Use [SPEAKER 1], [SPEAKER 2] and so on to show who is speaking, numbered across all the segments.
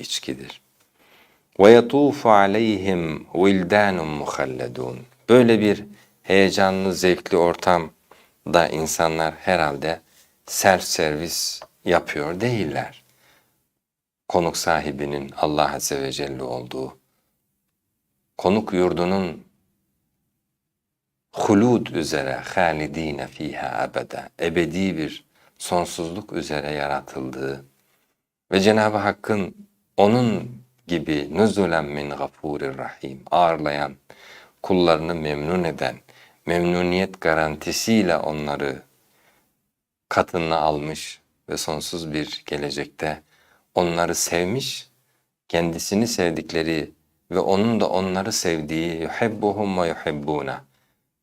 [SPEAKER 1] içkidir. Ve yatufu aleyhim vildanun muhalledun. Böyle bir heyecanlı, zevkli ortam da insanlar herhalde self servis yapıyor değiller. Konuk sahibinin Allah Azze ve Celle olduğu, konuk yurdunun hulud üzere halidine fiha abada, ebedi bir sonsuzluk üzere yaratıldığı ve Cenab-ı Hakk'ın onun gibi nüzulen min gafurir rahim ağırlayan, kullarını memnun eden, memnuniyet garantisiyle onları katına almış ve sonsuz bir gelecekte onları sevmiş, kendisini sevdikleri ve onun da onları sevdiği yuhibbuhum ve yuhibbuna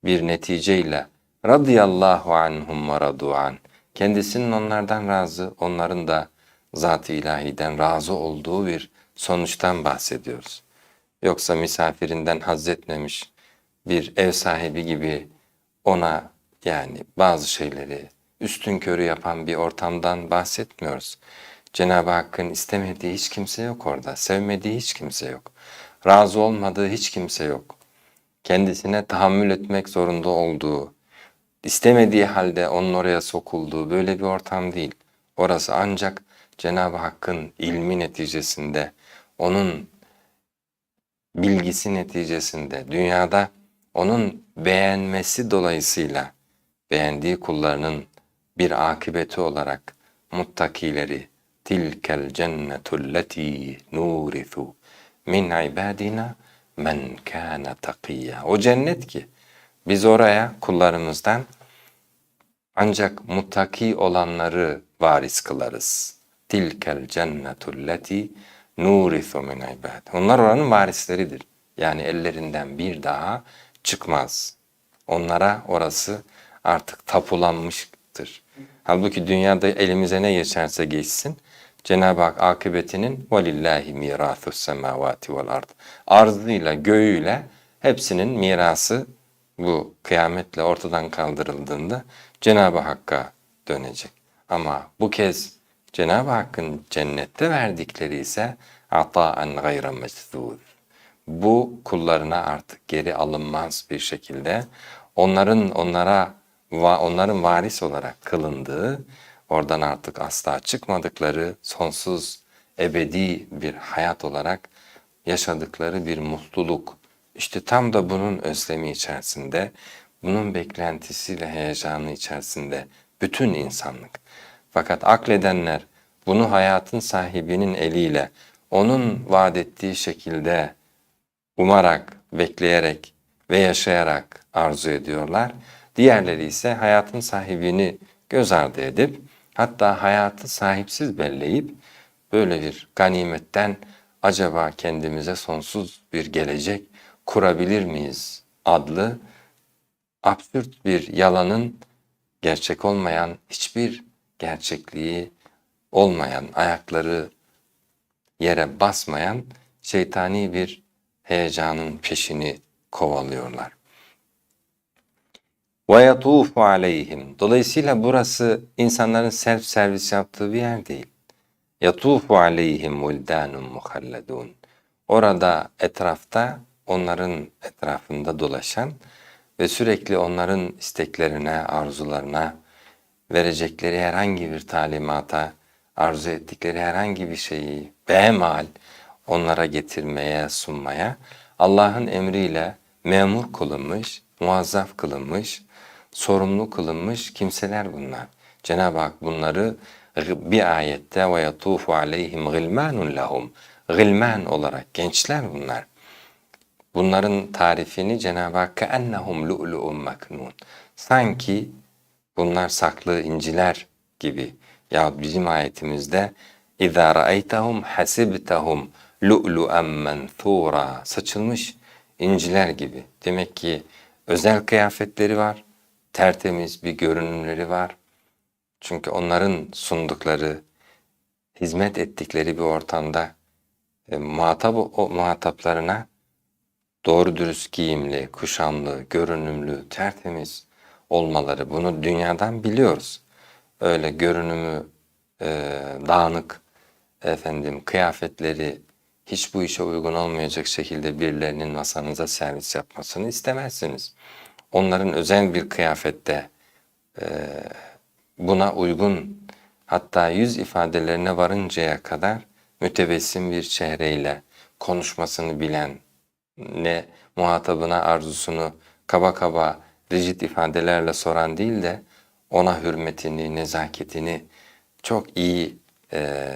[SPEAKER 1] bir neticeyle radıyallahu anhum ve radu an kendisinin onlardan razı, onların da zat-ı ilahiden razı olduğu bir sonuçtan bahsediyoruz. Yoksa misafirinden haz etmemiş bir ev sahibi gibi ona yani bazı şeyleri üstün körü yapan bir ortamdan bahsetmiyoruz. Cenab-ı Hakk'ın istemediği hiç kimse yok orada, sevmediği hiç kimse yok, razı olmadığı hiç kimse yok. Kendisine tahammül etmek zorunda olduğu, istemediği halde onun oraya sokulduğu böyle bir ortam değil. Orası ancak Cenab-ı Hakk'ın ilmi neticesinde, onun bilgisi neticesinde, dünyada onun beğenmesi dolayısıyla beğendiği kullarının bir akıbeti olarak muttakileri tilkel cennetul leti nurithu min ibadina men kana takiyya. O cennet ki biz oraya kullarımızdan ancak muttaki olanları varis kılarız. Tilkel cennetul leti nurithu min ibad. Onlar oranın varisleridir. Yani ellerinden bir daha çıkmaz. Onlara orası artık tapulanmıştır. Halbuki dünyada elimize ne geçerse geçsin Cenab-ı Hak akıbetinin velillahi mirathus semavati vel. Arzıyla göğüyle hepsinin mirası bu kıyametle ortadan kaldırıldığında Cenab-ı Hakk'a dönecek. Ama bu kez Cenab-ı Hakk'ın cennette verdikleri ise ataen gayra mezdud. Bu kullarına artık geri alınmaz bir şekilde onların onlara onların varis olarak kılındığı oradan artık asla çıkmadıkları sonsuz ebedi bir hayat olarak yaşadıkları bir mutluluk. İşte tam da bunun özlemi içerisinde, bunun beklentisi ve heyecanı içerisinde bütün insanlık. Fakat akledenler bunu hayatın sahibinin eliyle onun vaat ettiği şekilde umarak, bekleyerek ve yaşayarak arzu ediyorlar. Diğerleri ise hayatın sahibini göz ardı edip hatta hayatı sahipsiz belleyip böyle bir ganimetten acaba kendimize sonsuz bir gelecek kurabilir miyiz adlı absürt bir yalanın gerçek olmayan hiçbir gerçekliği olmayan ayakları yere basmayan şeytani bir heyecanın peşini kovalıyorlar. وَيَطُوفُ عَلَيْهِمْ Dolayısıyla burası insanların self servis yaptığı bir yer değil. يَطُوفُ عَلَيْهِمْ وِلْدَانٌ مُخَلَّدُونَ Orada etrafta onların etrafında dolaşan ve sürekli onların isteklerine, arzularına, verecekleri herhangi bir talimata, arzu ettikleri herhangi bir şeyi behemal onlara getirmeye, sunmaya Allah'ın emriyle memur kılınmış, muazzaf kılınmış, sorumlu kılınmış kimseler bunlar. Cenab-ı Hak bunları bir ayette ve yatufu aleyhim gılmanun lahum gılman olarak gençler bunlar. Bunların tarifini Cenab-ı Hak ennehum lu'lu'un maknun. Sanki bunlar saklı inciler gibi. Ya bizim ayetimizde اِذَا رَأَيْتَهُمْ حَسِبْتَهُمْ لُؤْلُؤًا مَنْثُورًا Saçılmış inciler gibi. Demek ki özel kıyafetleri var, tertemiz bir görünümleri var. Çünkü onların sundukları, hizmet ettikleri bir ortamda e, muhatap, o muhataplarına doğru dürüst giyimli, kuşamlı, görünümlü, tertemiz olmaları bunu dünyadan biliyoruz. Öyle görünümü e, dağınık, efendim kıyafetleri hiç bu işe uygun olmayacak şekilde birilerinin masanıza servis yapmasını istemezsiniz. Onların özel bir kıyafette e, buna uygun hatta yüz ifadelerine varıncaya kadar mütebessim bir çehreyle konuşmasını bilen ne muhatabına arzusunu kaba kaba rigid ifadelerle soran değil de ona hürmetini, nezaketini çok iyi e,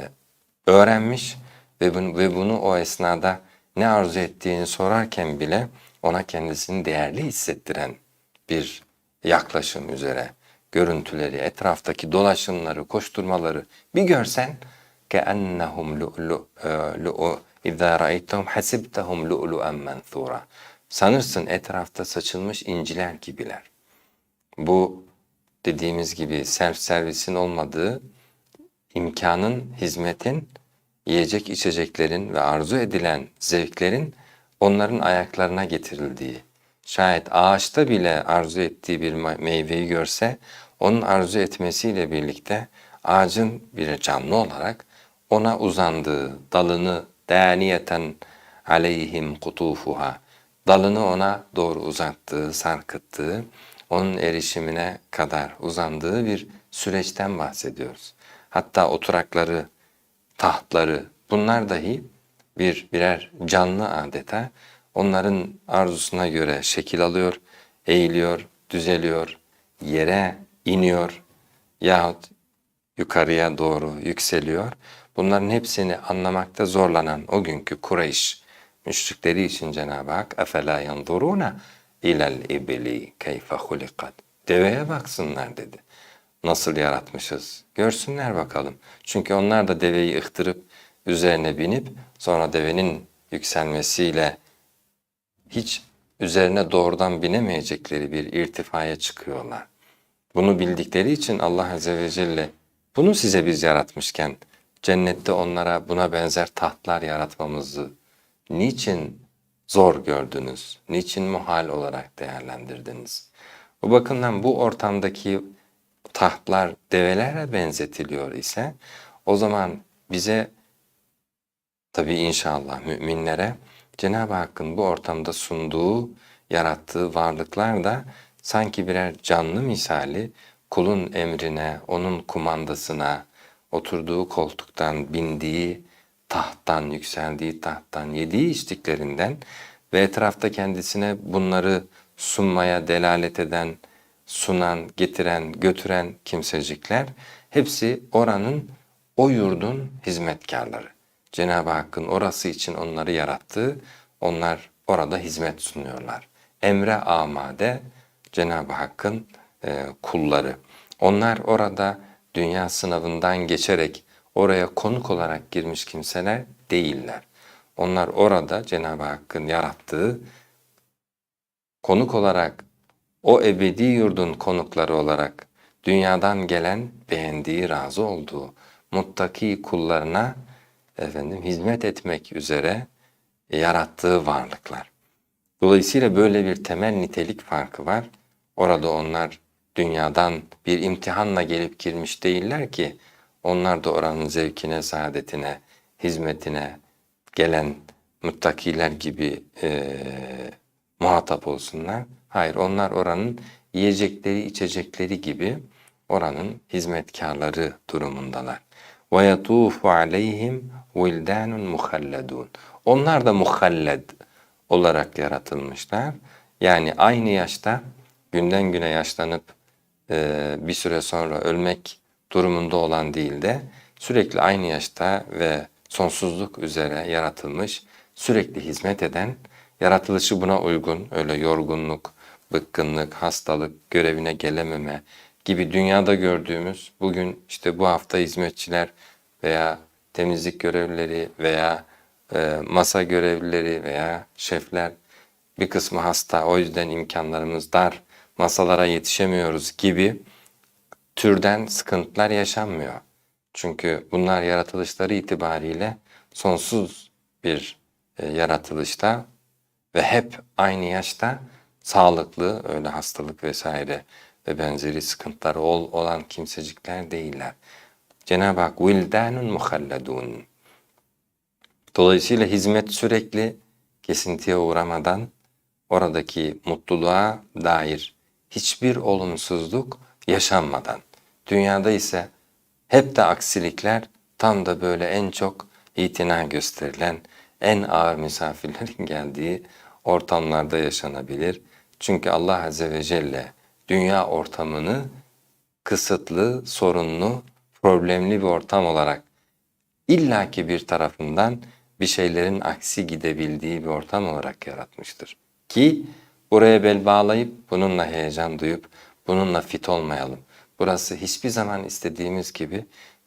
[SPEAKER 1] öğrenmiş ve bunu, ve bunu o esnada ne arzu ettiğini sorarken bile ona kendisini değerli hissettiren bir yaklaşım üzere görüntüleri, etraftaki dolaşımları, koşturmaları bir görsen كَأَنَّهُمْ لُؤْلُؤُ اِذَا رَأَيْتَهُمْ حَسِبْتَهُمْ لُؤْلُؤًا مَنْثُورًا Sanırsın etrafta saçılmış inciler gibiler. Bu dediğimiz gibi self servisin olmadığı imkanın, hizmetin, yiyecek içeceklerin ve arzu edilen zevklerin onların ayaklarına getirildiği, şayet ağaçta bile arzu ettiği bir meyveyi görse, onun arzu etmesiyle birlikte ağacın bir canlı olarak ona uzandığı, dalını dâniyeten aleyhim kutufuha, dalını ona doğru uzattığı, sarkıttığı, onun erişimine kadar uzandığı bir süreçten bahsediyoruz. Hatta oturakları, tahtları bunlar dahi bir birer canlı adeta onların arzusuna göre şekil alıyor, eğiliyor, düzeliyor, yere iniyor yahut yukarıya doğru yükseliyor. Bunların hepsini anlamakta zorlanan o günkü Kureyş müşrikleri için Cenab-ı Hak اَفَلَا يَنْظُرُونَ اِلَى الْاِبِلِ كَيْفَ خُلِقَتْ Deveye baksınlar dedi. Nasıl yaratmışız? Görsünler bakalım. Çünkü onlar da deveyi ıhtırıp üzerine binip sonra devenin yükselmesiyle hiç üzerine doğrudan binemeyecekleri bir irtifaya çıkıyorlar. Bunu bildikleri için Allah Azze ve Celle bunu size biz yaratmışken cennette onlara buna benzer tahtlar yaratmamızı niçin zor gördünüz? Niçin muhal olarak değerlendirdiniz? Bu bakımdan bu ortamdaki tahtlar develere benzetiliyor ise o zaman bize tabi inşallah müminlere Cenab-ı Hakk'ın bu ortamda sunduğu, yarattığı varlıklar da sanki birer canlı misali kulun emrine, onun kumandasına, oturduğu koltuktan, bindiği tahttan, yükseldiği tahttan, yediği içtiklerinden ve etrafta kendisine bunları sunmaya delalet eden, sunan, getiren, götüren kimsecikler hepsi oranın, o yurdun hizmetkarları. Cenab-ı Hakk'ın orası için onları yarattı, onlar orada hizmet sunuyorlar. Emre amade Cenab-ı Hakk'ın e, kulları. Onlar orada dünya sınavından geçerek oraya konuk olarak girmiş kimseler değiller. Onlar orada Cenab-ı Hakk'ın yarattığı konuk olarak o ebedi yurdun konukları olarak dünyadan gelen beğendiği, razı olduğu muttaki kullarına efendim hizmet etmek üzere yarattığı varlıklar. Dolayısıyla böyle bir temel nitelik farkı var. Orada onlar dünyadan bir imtihanla gelip girmiş değiller ki onlar da oranın zevkine, saadetine, hizmetine gelen muttakiler gibi e, muhatap olsunlar. Hayır onlar oranın yiyecekleri, içecekleri gibi oranın hizmetkarları durumundalar. وَيَطُوفُ عَلَيْهِمْ وِلْدَانٌ مُخَلَّدُونَ Onlar da muhalled olarak yaratılmışlar. Yani aynı yaşta günden güne yaşlanıp e, bir süre sonra ölmek durumunda olan değil de sürekli aynı yaşta ve sonsuzluk üzere yaratılmış, sürekli hizmet eden, yaratılışı buna uygun, öyle yorgunluk, bıkkınlık, hastalık, görevine gelememe gibi dünyada gördüğümüz bugün işte bu hafta hizmetçiler veya temizlik görevlileri veya e, masa görevlileri veya şefler bir kısmı hasta o yüzden imkanlarımız dar masalara yetişemiyoruz gibi türden sıkıntılar yaşanmıyor. Çünkü bunlar yaratılışları itibariyle sonsuz bir e, yaratılışta ve hep aynı yaşta sağlıklı öyle hastalık vesaire ve benzeri sıkıntıları ol, olan kimsecikler değiller. Cenab-ı Hak vildanun muhalladun Dolayısıyla hizmet sürekli kesintiye uğramadan oradaki mutluluğa dair hiçbir olumsuzluk yaşanmadan. Dünyada ise hep de aksilikler tam da böyle en çok itina gösterilen, en ağır misafirlerin geldiği ortamlarda yaşanabilir. Çünkü Allah Azze ve Celle dünya ortamını kısıtlı, sorunlu, problemli bir ortam olarak illaki bir tarafından bir şeylerin aksi gidebildiği bir ortam olarak yaratmıştır. Ki buraya bel bağlayıp bununla heyecan duyup bununla fit olmayalım. Burası hiçbir zaman istediğimiz gibi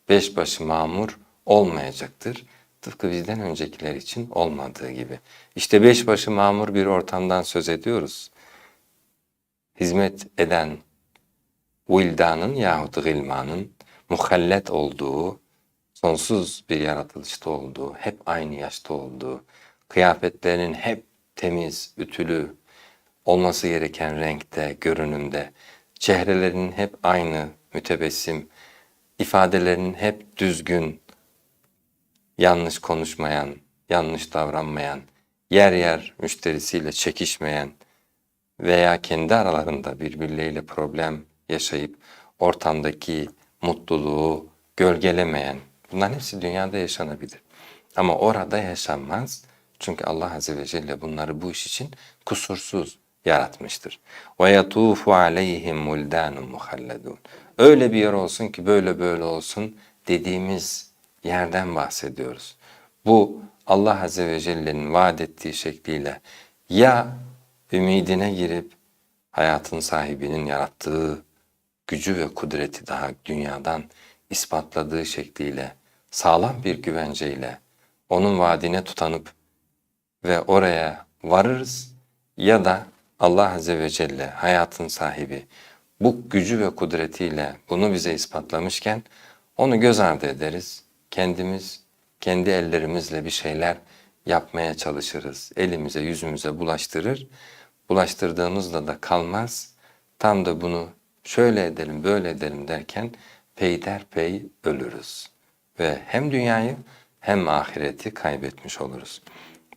[SPEAKER 1] beş başı mamur olmayacaktır. Tıpkı bizden öncekiler için olmadığı gibi. İşte beş başı mamur bir ortamdan söz ediyoruz. Hizmet eden vildanın yahut gılmanın muhallet olduğu, sonsuz bir yaratılışta olduğu, hep aynı yaşta olduğu, kıyafetlerinin hep temiz, ütülü, olması gereken renkte, görünümde, çehrelerinin hep aynı, mütebessim, ifadelerinin hep düzgün, yanlış konuşmayan, yanlış davranmayan, yer yer müşterisiyle çekişmeyen veya kendi aralarında birbirleriyle problem yaşayıp ortamdaki mutluluğu gölgelemeyen, bunların hepsi dünyada yaşanabilir. Ama orada yaşanmaz. Çünkü Allah Azze ve Celle bunları bu iş için kusursuz yaratmıştır. Ve yatufu aleyhim buldanun muhalladun. Öyle bir yer olsun ki böyle böyle olsun dediğimiz yerden bahsediyoruz. Bu Allah Azze ve Celle'nin vaat ettiği şekliyle ya ümidine girip hayatın sahibinin yarattığı gücü ve kudreti daha dünyadan ispatladığı şekliyle sağlam bir güvenceyle onun vaadine tutanıp ve oraya varırız ya da Allah Azze ve Celle hayatın sahibi bu gücü ve kudretiyle bunu bize ispatlamışken onu göz ardı ederiz. Kendimiz kendi ellerimizle bir şeyler yapmaya çalışırız. Elimize yüzümüze bulaştırır. Bulaştırdığımızda da kalmaz. Tam da bunu şöyle edelim böyle edelim derken peyderpey ölürüz. Ve hem dünyayı hem ahireti kaybetmiş oluruz.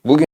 [SPEAKER 1] Bugün